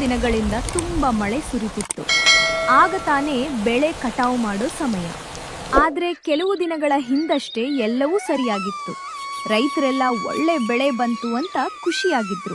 ದಿನಗಳಿಂದ ತುಂಬ ಮಳೆ ಸುರಿತಿತ್ತು. ಆಗ ತಾನೇ ಬೆಳೆ ಕಟಾವು ಮಾಡೋ ಸಮಯ. ಆದರೆ ಕೆಲವು ದಿನಗಳ ಹಿಂದಷ್ಟೇ ಎಲ್ಲವೂ ಸರಿಯಾಗಿತ್ತು. ರೈತರೆಲ್ಲ ಒಳ್ಳೆ ಬೆಳೆ ಬಂತು ಅಂತ ಖುಷಿಯಾಗಿದ್ರು.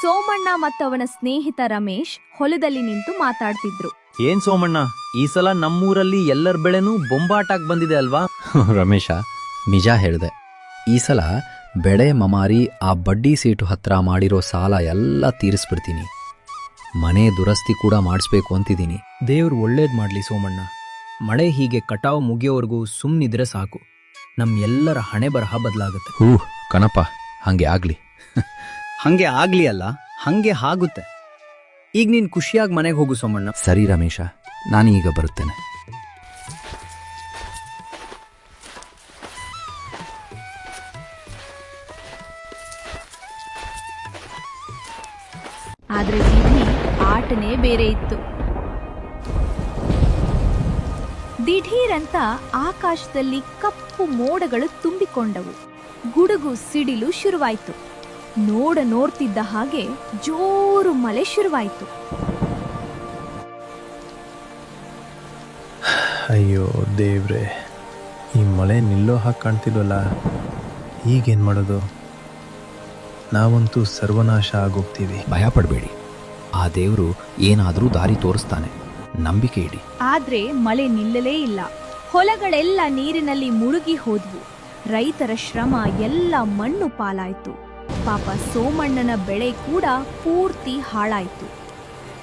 ಸೋಮಣ್ಣ ಮತ್ತವನ ಸ್ನೇಹಿತ ರಮೇಶ್ ಹೊಲದಲ್ಲಿ ನಿಂತು ಮಾತಾಡ್ತಿದ್ರು. ಏನ್ ಸೋಮಣ್ಣ ಈ ಸಲ ನಮ್ಮೂರಲ್ಲಿ ಎಲ್ಲರ ಬೆಳೆನೂ ಬೊಂಬಾಟಾಗ್ ಬಂದಿದೆ ಅಲ್ವಾ? ರಮೇಶ ನಿಜ ಹೇಳಿದೆ. ಈ ಸಲ ಬೆಳೆ ಮಮಾರಿ ಆ ಬಡ್ಡಿ ಸೀಟು ಹತ್ರ ಮಾಡಿರೋ ಸಾಲ ಎಲ್ಲ ತೀರಿಸ್ಬಿಡ್ತೀನಿ. ಮನೆ ದುರಸ್ತಿ ಕೂಡ ಮಾಡಿಸ್ಬೇಕು ಅಂತಿದ್ದೀನಿ. ದೇವ್ರು ಒಳ್ಳೇದ್ ಮಾಡ್ಲಿ ಸೋಮಣ್ಣ. ಮಳೆ ಹೀಗೆ ಕಟಾವು ಮುಗಿಯೋವರೆಗೂ ಸುಮ್ಮನಿದ್ರೆ ಸಾಕು. ನಮ್ ಎಲ್ಲರ ಹಣೆ ಬರಹ ಬದಲಾಗುತ್ತೆ. ಹೂ ಕಣಪ್ಪ ಹಂಗೆ ಆಗ್ಲಿ. ಹಂಗೆ ಆಗ್ಲಿ ಅಲ್ಲ ಹಂಗೆ ಆಗುತ್ತೆ. ಈಗ ನೀನ್ ಖುಷಿಯಾಗಿ ಮನೆಗೆ ಹೋಗು ಸೋಮಣ್ಣ. ಸರಿ ರಮೇಶ ನಾನೀಗ ಬರುತ್ತೇನೆ. ಬೇರೆ ಇತ್ತು. ದಿಢೀರಂತ ಆಕಾಶದಲ್ಲಿ ಕಪ್ಪು ಮೋಡಗಳು ತುಂಬಿಕೊಂಡವು. ಗುಡುಗು ಸಿಡಿಲು ಶುರುವಾಯಿತು. ನೋಡ ನೋಡ್ತಿದ್ದ ಹಾಗೆ ಜೋರು ಮಳೆ ಶುರುವಾಯಿತು. ಅಯ್ಯೋ ದೇವ್ರೆ ಈ ಮಳೆ ನಿಲ್ಲೋ ಹಾಗೆ ಕಾಣ್ತಿಲ್ವಲ್ಲ? ಈಗೇನು ಮಾಡೋದು? ನಾವಂತೂ ಸರ್ವನಾಶ ಆಗೋಗ್ತೀವಿ. ಭಯ ಪಡಬೇಡಿ ಆ ದೇವರು ಏನಾದರೂ ದಾರಿ ತೋರಿಸ್ತಾನೆ. ನಂಬಿಕೆ ಇಡಿ. ಆದ್ರೆ ಮಳೆ ನಿಲ್ಲಲೇ ಇಲ್ಲ. ಹೊಲಗಳೆಲ್ಲ ನೀರಿನಲ್ಲಿ ಮುಳುಗಿ ಹೋದ್ವು. ರೈತರ ಶ್ರಮ ಎಲ್ಲ ಮಣ್ಣು ಪಾಲಾಯ್ತು. ಪಾಪ ಸೋಮಣ್ಣನ ಬೆಳೆ ಕೂಡ ಪೂರ್ತಿ ಹಾಳಾಯ್ತು.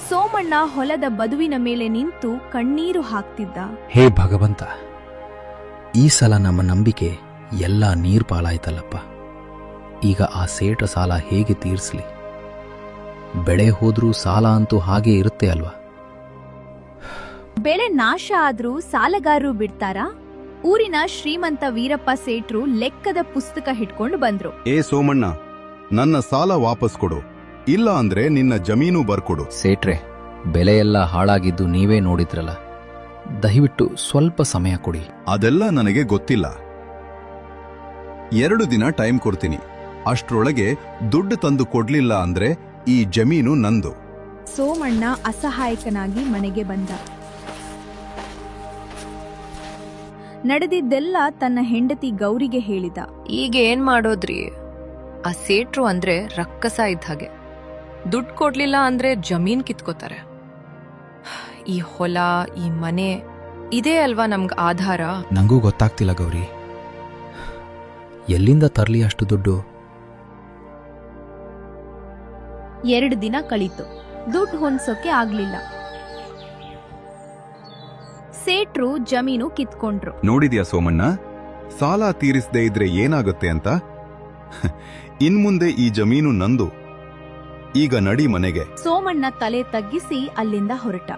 ಸೋಮಣ್ಣ ಹೊಲದ ಬದುವಿನ ಮೇಲೆ ನಿಂತು ಕಣ್ಣೀರು ಹಾಕ್ತಿದ್ದ. ಹೇ ಭಗವಂತ ಈ ಸಲ ನಮ್ಮ ನಂಬಿಕೆ ಎಲ್ಲ ನೀರು ಪಾಲಾಯ್ತಲ್ಲಪ್ಪ ಈಗ ಆ ಸೇಟ ಸಾಲ ಹೇಗೆ ತೀರಿಸ್ಲಿ? ಬೆಳೆ ಹೋದ್ರೂ ಸಾಲ ಅಂತೂ ಹಾಗೆ ಇರುತ್ತೆ ಅಲ್ವಾ? ಬೆಳೆ ನಾಶ ಆದ್ರೂ ಸಾಲಗಾರರು ಬಿಡ್ತಾರಾ? ಊರಿನ ಶ್ರೀಮಂತ ವೀರಪ್ಪ ಸೇಟ್ರು ಲೆಕ್ಕದ ಪುಸ್ತಕ ಹಿಡ್ಕೊಂಡು ಬಂದ್ರು. ಏ ಸೋಮಣ್ಣ ನನ್ನ ಸಾಲ ವಾಪಸ್ ಕೊಡು. ಇಲ್ಲ ಅಂದ್ರೆ ನಿನ್ನ ಜಮೀನು ಬರ್ಕೊಡು. ಸೇಟ್ರೆ ಬೆಲೆಯೆಲ್ಲ ಹಾಳಾಗಿದ್ದು ನೀವೇ ನೋಡಿದ್ರಲ್ಲ. ದಯವಿಟ್ಟು ಸ್ವಲ್ಪ ಸಮಯ ಕೊಡಿ. ಅದೆಲ್ಲ ನನಗೆ ಗೊತ್ತಿಲ್ಲ. ಎರಡು ದಿನ ಟೈಮ್ ಕೊಡ್ತೀನಿ. ಅಷ್ಟ್ರೊಳಗೆ ದುಡ್ಡು ತಂದು ಕೊಡ್ಲಿಲ್ಲ ಅಂದ್ರೆ ಈ ಜಮೀನು ನಂದು. ಸೋಮಣ್ಣ ಅಸಹಾಯಕನಾಗಿ ಮನೆಗೆ ಬಂದ. ನಡೆದಿದ್ದೆಲ್ಲ ತನ್ನ ಹೆಂಡತಿ ಗೌರಿಗೆ ಹೇಳಿದ. ಈಗ ಏನ್ ಮಾಡೋದ್ರಿ? ಆ ಸೇಟ್ರು ಅಂದ್ರೆ ರಕ್ಕಸ ಇದ್ದ ಹಾಗೆ. ದುಡ್ಡು ಕೊಡ್ಲಿಲ್ಲ ಅಂದ್ರೆ ಜಮೀನ್ ಕಿತ್ಕೋತಾರೆ. ಈ ಹೊಲ ಈ ಮನೆ ಇದೇ ಅಲ್ವಾ ನಮ್ಗ್ ಆಧಾರ? ನಂಗೂ ಗೊತ್ತಾಗ್ತಿಲ್ಲ ಗೌರಿ. ಎಲ್ಲಿಂದ ತರಲಿ ಅಷ್ಟು ದುಡ್ಡು? ಎರಡು ದಿನ ಕಳೀತು. ದುಡ್ಡು ಹೊಂದ್ಸೋಕೆ ಆಗ್ಲಿಲ್ಲ. ಸೇಟ್ರು ಜಮೀನು ಕಿತ್ಕೊಂಡ್ರು. ನೋಡಿದ್ಯಾ ಸೋಮಣ್ಣ? ಸಾಲ ತೀರಿಸದೇ ಇದ್ರೆ ಏನಾಗುತ್ತೆ ಅಂತ? ಇನ್ಮುಂದೆ ಈ ಜಮೀನು ನಂದು. ಈಗ ನಡಿ ಮನೆಗೆ. ಸೋಮಣ್ಣ ತಲೆ ತಗ್ಗಿಸಿ ಅಲ್ಲಿಂದ ಹೊರಟ.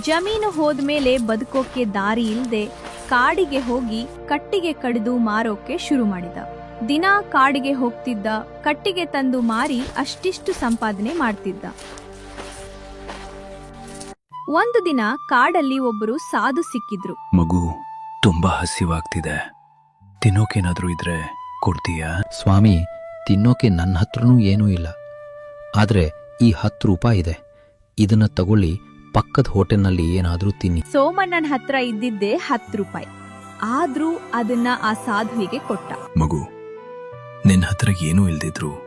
ಜಮೀನು ಹೋದ್ಮೇಲೆ ಬದುಕೋಕೆ ದಾರಿ ಇಲ್ದೆ ಕಾಡಿಗೆ ಹೋಗಿ ಕಟ್ಟಿಗೆ ಕಡಿದು ಮಾರೋಕೆ ಶುರು ಮಾಡಿದ. ದಿನ ಕಾಡಿಗೆ ಹೋಗ್ತಿದ್ದ ಕಟ್ಟಿಗೆ ತಂದು ಮಾರಿ ಅಷ್ಟಿಷ್ಟು ಸಂಪಾದನೆ ಮಾಡ್ತಿದ್ದ. ಒಂದು ದಿನ ಕಾಡಲ್ಲಿ ಒಬ್ಬರು ಸಾಧು ಸಿಕ್ಕಿದ್ರು. ಮಗು ತುಂಬಾ ಹಸಿವಾಗ್ತಿದೆ. ತಿನ್ನೋಕೇನಾದ್ರೂ ಇದ್ರೆ ಕೊಡ್ತೀಯಾ? ಸ್ವಾಮಿ ತಿನ್ನೋಕೆ ನನ್ನ ಹತ್ರನೂ ಏನೂ ಇಲ್ಲ. ಆದ್ರೆ ಈ ಹತ್ತು ರೂಪಾಯಿ ಇದೆ. ಇದನ್ನ ತಗೊಳ್ಳಿ ಪಕ್ಕದ ಹೋಟೆಲ್ನಲ್ಲಿ ಏನಾದರೂ ತಿನ್ನಿ. ಸೋಮಣ್ಣನ ಹತ್ರ ಇದ್ದಿದ್ದೇ ಹತ್ತು ರೂಪಾಯಿ. ಆದ್ರೂ ಅದನ್ನ ಆ ಸಾಧುವಿಗೆ ಕೊಟ್ಟ. ಮಗು ನಿನ್ನ ಹತ್ರ ಏನೂ ಇಲ್ದಿದ್ರು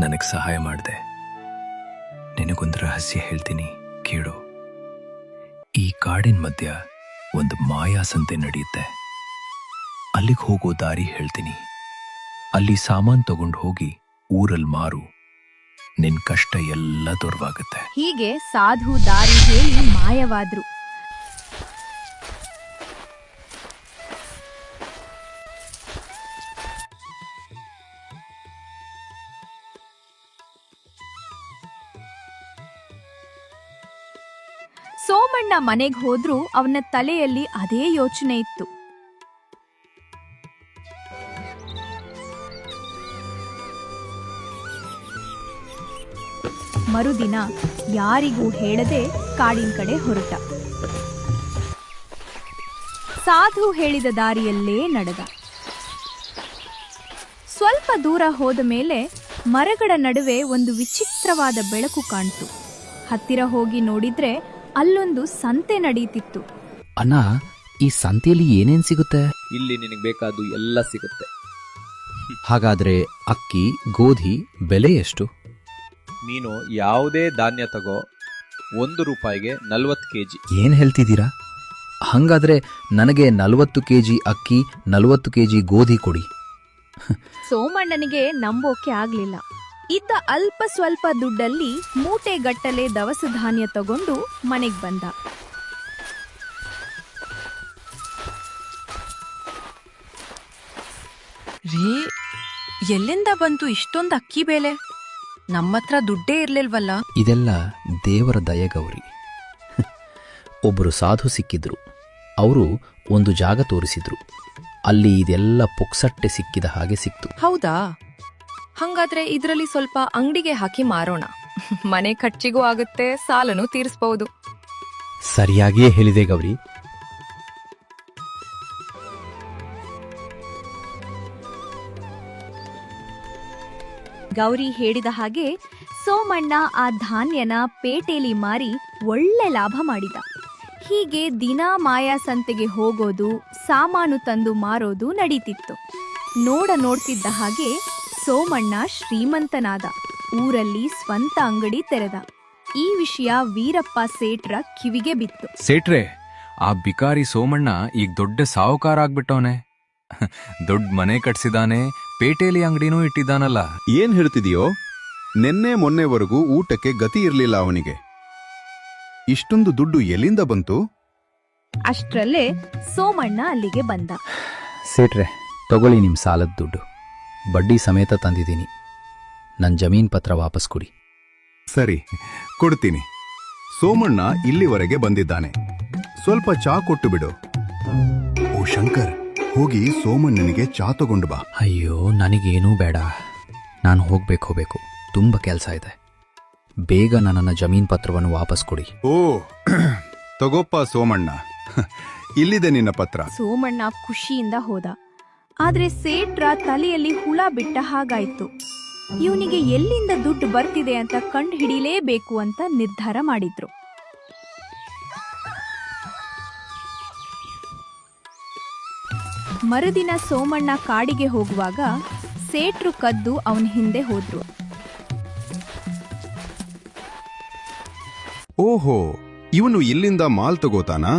ನನಗ್ ಸಹಾಯ ಮಾಡ್ದೆ. ನಿನಗೊಂದು ರಹಸ್ಯ ಹೇಳ್ತೀನಿ, ಕೇಳು. ಈ ಕಾಡಿನ ಮಧ್ಯ ಒಂದು ಮಾಯಾ ಸಂತೆ ನಡೆಯುತ್ತೆ. ಅಲ್ಲಿಗೆ ಹೋಗೋ ದಾರಿ ಹೇಳ್ತೀನಿ. ಅಲ್ಲಿ ಸಾಮಾನ್ ತಗೊಂಡು ಹೋಗಿ ಊರಲ್ಲಿ ಮಾರು. ನಿನ್ ಕಷ್ಟ ಎಲ್ಲ ದೂರವಾಗುತ್ತೆ. ಹೀಗೆ ಸಾಧು ದಾರಿ ಹೇಳಿ ಮಾಯವಾದ್ರು. ಸೋಮಣ್ಣ ಮನೆಗೆ ಹೋದ್ರೂ ಅವನ ತಲೆಯಲ್ಲಿ ಅದೇ ಯೋಚನೆ ಇತ್ತು. ಮರುದಿನ ಯಾರಿಗೂ ಹೇಳದೆ ಕಾಡಿನ ಕಡೆ ಹೊರಟ. ಸಾಧು ಹೇಳಿದ ದಾರಿಯಲ್ಲೇ ನಡೆದ. ಸ್ವಲ್ಪ ದೂರ ಹೋದ ಮೇಲೆ ಮರಗಳ ನಡುವೆ ಒಂದು ವಿಚಿತ್ರವಾದ ಬೆಳಕು ಕಾಣ್ತು. ಹತ್ತಿರ ಹೋಗಿ ನೋಡಿದ್ರೆ ಅಲ್ಲೊಂದು ಸಂತೆ ನಡೀತಿತ್ತು. ಅಣ್ಣ ಈ ಸಂತೆಯಲ್ಲಿ ಏನೇನ್ ಸಿಗುತ್ತೆ? ಇಲ್ಲಿ ನಿನಗೆ ಬೇಕಾದ್ದು ಎಲ್ಲ ಸಿಗುತ್ತೆ. ಹಾಗಾದ್ರೆ ಅಕ್ಕಿ ಗೋಧಿ ಬೆಲೆ ಎಷ್ಟು? ನೀನು ಯಾವುದೇ ಧಾನ್ಯ ತಗೋ ಒಂದು ರೂಪಾಯಿಗೆ ನಲ್ವತ್ತು ಕೆ ಜಿ ಏನ್ ಹೇಳ್ತಿದ್ದೀರಾ? ಹಂಗಾದ್ರೆ ನನಗೆ ನಲವತ್ತು ಕೆಜಿ ಅಕ್ಕಿ ನಲವತ್ತು ಕೆಜಿ ಗೋಧಿ ಕೊಡಿ. ಸೋಮಣ್ಣನಿಗೆ ನಂಬೋಕೆ ಆಗ್ಲಿಲ್ಲ. ಇದ್ದ ಅಲ್ಪ ಸ್ವಲ್ಪ ದುಡ್ಡಲ್ಲಿ ಮೂಟೆಗಟ್ಟಲೆ ದವಸ ಧಾನ್ಯ ತಗೊಂಡು ಮನೆಗೆ ಬಂದ. ರೀ ಎಲ್ಲಿಂದ ಬಂತು ಇಷ್ಟೊಂದು ಅಕ್ಕಿ ಬೇಲೆ? ನಮ್ಮತ್ರ ದುಡ್ಡೇ ಇರ್ಲಿಲ್ವಲ್ಲ? ಇದೆಲ್ಲ ದೇವರ ದಯಗೌರಿ ಒಬ್ಬರು ಸಾಧು ಸಿಕ್ಕಿದ್ರು. ಅವರು ಒಂದು ಜಾಗ ತೋರಿಸಿದ್ರು. ಅಲ್ಲಿ ಇದೆಲ್ಲ ಪುಕ್ಸಟ್ಟೆ ಸಿಕ್ಕಿದ ಹಾಗೆ ಸಿಕ್ತು. ಹೌದಾ? ಹಂಗಾದ್ರೆ ಇದರಲ್ಲಿ ಸ್ವಲ್ಪ ಅಂಗಡಿಗೆ ಹಾಕಿ ಮಾರೋಣ. ಮನೆ ಖರ್ಚಿಗೂ ಆಗುತ್ತೆ ಸಾಲನು ತೀರಿಸಬಹುದು. ಸರಿಯಾಗಿಯೇ ಹೇಳಿದೆ ಗೌರಿ. ಗೌರಿ ಹೇಳಿದ ಹಾಗೆ ಸೋಮಣ್ಣ ಆ ಧಾನ್ಯನ ಪೇಟೆಲಿ ಮಾರಿ ಒಳ್ಳೆ ಲಾಭ ಮಾಡಿದ. ಹೀಗೆ ದಿನ ಮಾಯಾ ಸಂತೆಗೆ ಹೋಗೋದು ಸಾಮಾನು ತಂದು ಮಾರೋದು ನಡೀತಿತ್ತು. ನೋಡ ನೋಡ್ತಿದ್ದ ಹಾಗೆ ಸೋಮಣ್ಣ ಶ್ರೀಮಂತನಾದ. ಊರಲ್ಲಿ ಸ್ವಂತ ಅಂಗಡಿ ತೆರೆದ. ಈ ವಿಷಯ ವೀರಪ್ಪ ಸೇಟ್ರ ಕಿವಿಗೆ ಬಿತ್ತು. ಸೇಟ್ರೆ ಆ ಬಿಕಾರಿ ಸೋಮಣ್ಣ ಈಗ ದೊಡ್ಡ ಸಾಹುಕಾರ ಆಗ್ಬಿಟ್ಟವನೆ. ದೊಡ್ಡ ಮನೆ ಕಟ್ಸಿದಾನೆ ಪೇಟೆಯಲ್ಲಿ ಅಂಗಡಿನೂ ಇಟ್ಟಿದ್ದಾನಲ್ಲ. ಏನ್ ಹೇಳ್ತಿದೀಯೋ? ನಿನ್ನೆ ಮೊನ್ನೆವರೆಗೂ ಊಟಕ್ಕೆ ಗತಿ ಇರಲಿಲ್ಲ ಅವನಿಗೆ. ಇಷ್ಟೊಂದು ದುಡ್ಡು ಎಲ್ಲಿಂದ ಬಂತು? ಅಷ್ಟರಲ್ಲೇ ಸೋಮಣ್ಣ ಅಲ್ಲಿಗೆ ಬಂದ. ಸೇಟ್ರೆ ತಗೊಳ್ಳಿ ನಿಮ್ಮ ಸಾಲದ ದುಡ್ಡು. ಬಡ್ಡಿ ಸಮೇತ ತಂದಿದ್ದೀನಿ. ನನ್ನ ಜಮೀನ್ ಪತ್ರ ವಾಪಸ್ ಕೊಡಿ. ಸರಿ ಕೊಡ್ತೀನಿ. ಸೋಮಣ್ಣ ಇಲ್ಲಿವರೆಗೆ ಬಂದಿದ್ದಾನೆ. ಸ್ವಲ್ಪ ಚಾ ಕೊಟ್ಟು ಬಿಡು. ಓ ಶಂಕರ್ ಹೋಗಿ ಸೋಮಣ್ಣನಿಗೆ ಚಾ ತಗೊಂಡು ಬಾ. ಅಯ್ಯೋ ನನಗೇನೂ ಬೇಡ. ನಾನು ಹೋಗ್ಬೇಕು ಹೋಗ್ಬೇಕು. ತುಂಬ ಕೆಲಸ ಇದೆ. ಬೇಗ ನನ್ನ ಜಮೀನ್ ಪತ್ರವನ್ನು ವಾಪಸ್ ಕೊಡಿ. ಓ ತಗೋಪ್ಪ ಸೋಮಣ್ಣ. ಇಲ್ಲಿದೆ ನಿನ್ನ ಪತ್ರ. ಸೋಮಣ್ಣ ಖುಷಿಯಿಂದ ಹೋದ. ಆದ್ರೆ ಸೇಟ್ರ ತಲೆಯಲ್ಲಿ ಹುಳ ಬಿಟ್ಟ ಹಾಗಾಯ್ತು. ಇವನಿಗೆ ಎಲ್ಲಿಂದ ದುಡ್ಡು ಬರ್ತಿದೆ ಅಂತ ಕಂಡು ಹಿಡಿಲೇಬೇಕು ಅಂತ ನಿರ್ಧಾರ ಮಾಡಿದ್ರು. ಮರುದಿನ ಸೋಮಣ್ಣ ಕಾಡಿಗೆ ಹೋಗುವಾಗ ಸೇಟ್ರು ಕದ್ದು ಅವನ ಹಿಂದೆ ಹೋದ್ರು. ಓಹೋ, ಇವನು ಇಲ್ಲಿಂದ ಮಾಲ್ ತಗೋತಾನಾ?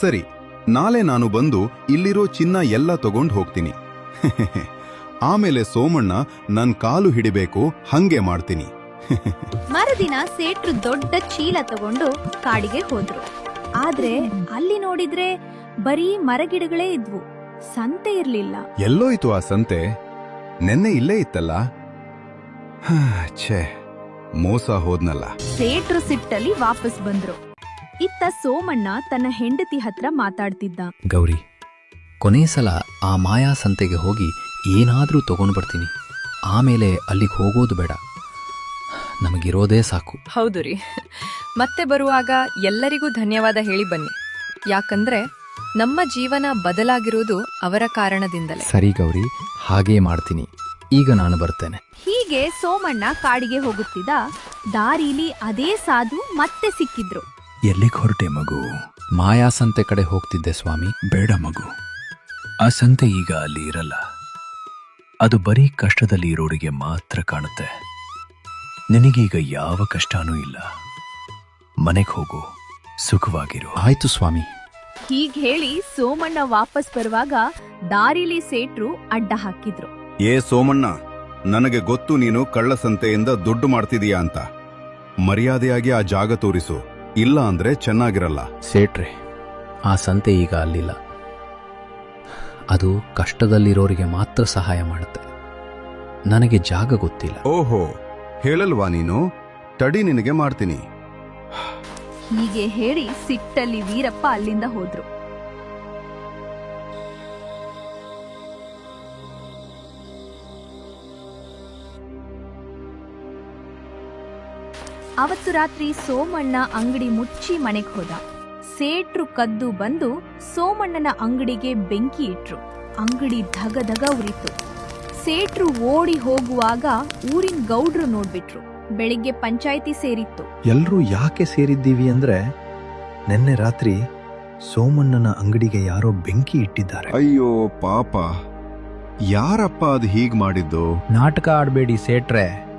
ಸರಿ ನಾಳೆ ನಾನು ಬಂದು ಇಲ್ಲಿರೋ ಚಿನ್ನ ಎಲ್ಲ ತಗೊಂಡು ಹೋಗ್ತೀನಿ. ಆಮೇಲೆ ಸೋಮಣ್ಣ ನನ್ ಕಾಲು ಹಿಡಿಬೇಕು ಹಂಗೆ ಮಾಡ್ತೀನಿ. ಮರುದಿನ ಸೇಟ್ರು ದೊಡ್ಡ ಚೀಲ ತಗೊಂಡು ಕಾಡಿಗೆ ಹೋದ್ರು. ಆದ್ರೆ ಅಲ್ಲಿ ನೋಡಿದ್ರೆ ಬರೀ ಮರಗಿಡಗಳೇ ಇದ್ವು. ಸಂತೆ ಇರ್ಲಿಲ್ಲ. ಎಲ್ಲೋಯ್ತು ಆ ಸಂತೆ? ನೆನ್ನೆ ಇಲ್ಲೇ ಇತ್ತಲ್ಲ? ಹಾ, ಛೇ ಮೋಸ ಹೋದ್ನಲ್ಲ. ಸೇಟ್ರು ಸಿಟ್ಟಲ್ಲಿ ವಾಪಸ್ ಬಂದ್ರು. ಇತ್ತ ಸೋಮಣ್ಣ ತನ್ನ ಹೆಂಡತಿ ಹತ್ರ ಮಾತಾಡ್ತಿದ್ದ. ಗೌರಿ ಕೊನೆಯ ಸಲ ಆ ಮಾಯಾ ಸಂತೆಗೆ ಹೋಗಿ ಏನಾದರೂ ತಗೊಂಡು ಬರ್ತೀನಿ. ಆಮೇಲೆ ಅಲ್ಲಿಗೆ ಹೋಗೋದು ಬೇಡ. ನಮಗಿರೋದೇ ಸಾಕು. ಹೌದು ರೀ. ಮತ್ತೆ ಬರುವಾಗ ಎಲ್ಲರಿಗೂ ಧನ್ಯವಾದ ಹೇಳಿ ಬನ್ನಿ. ಯಾಕಂದ್ರೆ ನಮ್ಮ ಜೀವನ ಬದಲಾಗಿರೋದು ಅವರ ಕಾರಣದಿಂದಲೇ. ಸರಿ ಗೌರಿ ಹಾಗೇ ಮಾಡ್ತೀನಿ. ಈಗ ನಾನು ಬರ್ತೇನೆ. ಹೀಗೆ ಸೋಮಣ್ಣ ಕಾಡಿಗೆ ಹೋಗುತ್ತಿದ್ದ ದಾರಿಲಿ ಅದೇ ಸಾಧು ಮತ್ತೆ ಸಿಕ್ಕಿದ್ರು. ಎಲ್ಲಿಗೆ ಹೊರಟೆ ಮಗು? ಮಾಯಾ ಸಂತೆ ಕಡೆ ಹೋಗ್ತಿದ್ದೆ ಸ್ವಾಮಿ ಬೇಡ ಮಗು. ಆ ಸಂತೆ ಈಗ ಅಲ್ಲಿ ಇರಲ್ಲ. ಅದು ಬರೀ ಕಷ್ಟದಲ್ಲಿ ಇರೋರಿಗೆ ಮಾತ್ರ ಕಾಣುತ್ತೆ. ನಿನಗೀಗ ಯಾವ ಕಷ್ಟನೂ ಇಲ್ಲ. ಮನೆಗೆ ಹೋಗು ಸುಖವಾಗಿರು. ಆಯ್ತು ಸ್ವಾಮಿ. ಹೀಗ್ ಹೇಳಿ ಸೋಮಣ್ಣ ವಾಪಸ್ ಬರುವಾಗ ದಾರಿಲಿ ಸೇಟ್ರು ಅಡ್ಡ ಹಾಕಿದ್ರು. ಏ ಸೋಮಣ್ಣ ನನಗೆ ಗೊತ್ತು ನೀನು ಕಳ್ಳ ಸಂತೆಯಿಂದ ದುಡ್ಡು ಮಾಡ್ತಿದೀಯಾ ಅಂತ. ಮರ್ಯಾದೆಯಾಗಿ ಆ ಜಾಗ ತೋರಿಸು. ಇಲ್ಲ ಅಂದ್ರೆ ಚೆನ್ನಾಗಿರಲ್ಲ. ಸೇಟ್ರೆ ಆ ಸಂತೆ ಈಗ ಅಲ್ಲಿಲ್ಲ. ಅದು ಕಷ್ಟದಲ್ಲಿರೋರಿಗೆ ಮಾತ್ರ ಸಹಾಯ ಮಾಡುತ್ತೆ. ನನಗೆ ಜಾಗ ಗೊತ್ತಿಲ್ಲ. ಓಹೋ ಹೇಳಲ್ವಾ ನೀನು? ತಡಿ ನಿನಗೆ ಮಾಡ್ತೀನಿ. ಹೀಗೆ ಹೇಳಿ ಸಿಟ್ಟಲ್ಲಿ ವೀರಪ್ಪ ಅಲ್ಲಿಂದ ಹೋದ್ರು. ಅವತ್ತು ರಾತ್ರಿ ಸೋಮಣ್ಣ ಅಂಗಡಿ ಮುಚ್ಚಿ ಮನೆಗೆ ಹೋದ. ಸೇಟ್ರು ಕದ್ದು ಬಂದು ಸೋಮಣ್ಣನ ಅಂಗಡಿಗೆ ಬೆಂಕಿ ಇಟ್ರು. ಅಂಗಡಿ ಧಗ ಧಗ ಉರಿತು. ಸೇಟ್ರು ಓಡಿ ಹೋಗುವಾಗ ಊರಿನ ಗೌಡ್ರು ನೋಡ್ಬಿಟ್ರು. ಬೆಳಿಗ್ಗೆ ಪಂಚಾಯಿತಿ ಸೇರಿತ್ತು. ಎಲ್ರೂ ಯಾಕೆ ಸೇರಿದ್ದೀವಿ ಅಂದ್ರೆ ನಿನ್ನೆ ರಾತ್ರಿ ಸೋಮಣ್ಣನ ಅಂಗಡಿಗೆ ಯಾರೋ ಬೆಂಕಿ ಇಟ್ಟಿದ್ದಾರೆ. ಅಯ್ಯೋ ಪಾಪ. ಯಾರಪ್ಪ ಅದು ಹೀಗ್ ಮಾಡಿದ್ದು? ನಾಟಕ ಆಡಬೇಡಿ ಸೇಟ್ರೆ.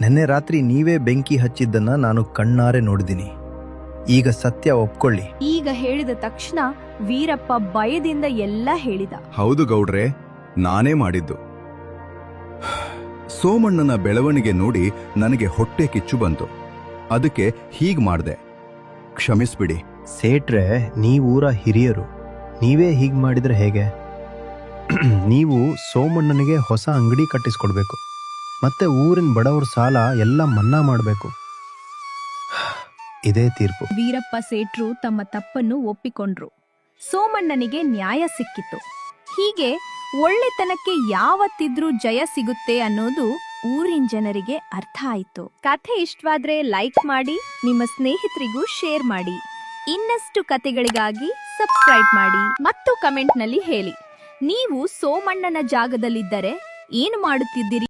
ನಿನ್ನೆ ರಾತ್ರಿ ನೀವೇ ಬೆಂಕಿ ಹಚ್ಚಿದ್ದನ್ನ ನಾನು ಕಣ್ಣಾರೆ ನೋಡಿದ್ದೀನಿ. ಈಗ ಸತ್ಯ ಒಪ್ಕೊಳ್ಳಿ. ಈಗ ಹೇಳಿದ ತಕ್ಷಣ ವೀರಪ್ಪ ಭಯದಿಂದ ಎಲ್ಲ ಹೇಳಿದ. ಹೌದು ಗೌಡ್ರೆ ನಾನೇ ಮಾಡಿದ್ದು. ಸೋಮಣ್ಣನ ಬೆಳವಣಿಗೆ ನೋಡಿ ನನಗೆ ಹೊಟ್ಟೆ ಕಿಚ್ಚು ಬಂತು. ಅದಕ್ಕೆ ಹೀಗ್ ಮಾಡ್ದೆ. ಕ್ಷಮಿಸ್ಬಿಡಿ. ಸೇಟ್ರೆ ನೀವೂರ ಹಿರಿಯರು. ನೀವೇ ಹೀಗೆ ಮಾಡಿದ್ರೆ ಹೇಗೆ? ನೀವು ಸೋಮಣ್ಣನಿಗೆ ಹೊಸ ಅಂಗಡಿ ಕಟ್ಟಿಸ್ಕೊಡ್ಬೇಕು. ಮತ್ತೆ ಊರಿನ ಬಡವ್ರ ಸಾಲ ಎಲ್ಲ ಮನ್ನಾ ಮಾಡಬೇಕು. ಇದೇ ತೀರ್ಪು. ವೀರಪ್ಪ ಸೇಟ್ರು ತಮ್ಮ ತಪ್ಪನ್ನು ಒಪ್ಪಿಕೊಂಡ್ರು. ಸೋಮಣ್ಣನಿಗೆ ನ್ಯಾಯ ಸಿಕ್ಕಿತು. ಹೀಗೆ ಒಳ್ಳೆತನಕ್ಕೆ ಯಾವತ್ತಿದ್ರೂ ಜಯ ಸಿಗುತ್ತೆ ಅನ್ನೋದು ಊರಿನ ಜನರಿಗೆ ಅರ್ಥ ಆಯ್ತು. ಕಥೆ ಇಷ್ಟವಾದ್ರೆ ಲೈಕ್ ಮಾಡಿ, ನಿಮ್ಮ ಸ್ನೇಹಿತರಿಗೂ ಶೇರ್ ಮಾಡಿ. ಇನ್ನಷ್ಟು ಕತೆಗಳಿಗಾಗಿ ಸಬ್ಸ್ಕ್ರೈಬ್ ಮಾಡಿ ಮತ್ತು ಕಮೆಂಟ್ನಲ್ಲಿ ಹೇಳಿ. ನೀವು ಸೋಮಣ್ಣನ ಜಾಗದಲ್ಲಿದ್ದರೆ ಏನು ಮಾಡುತ್ತಿದ್ದೀರಿ?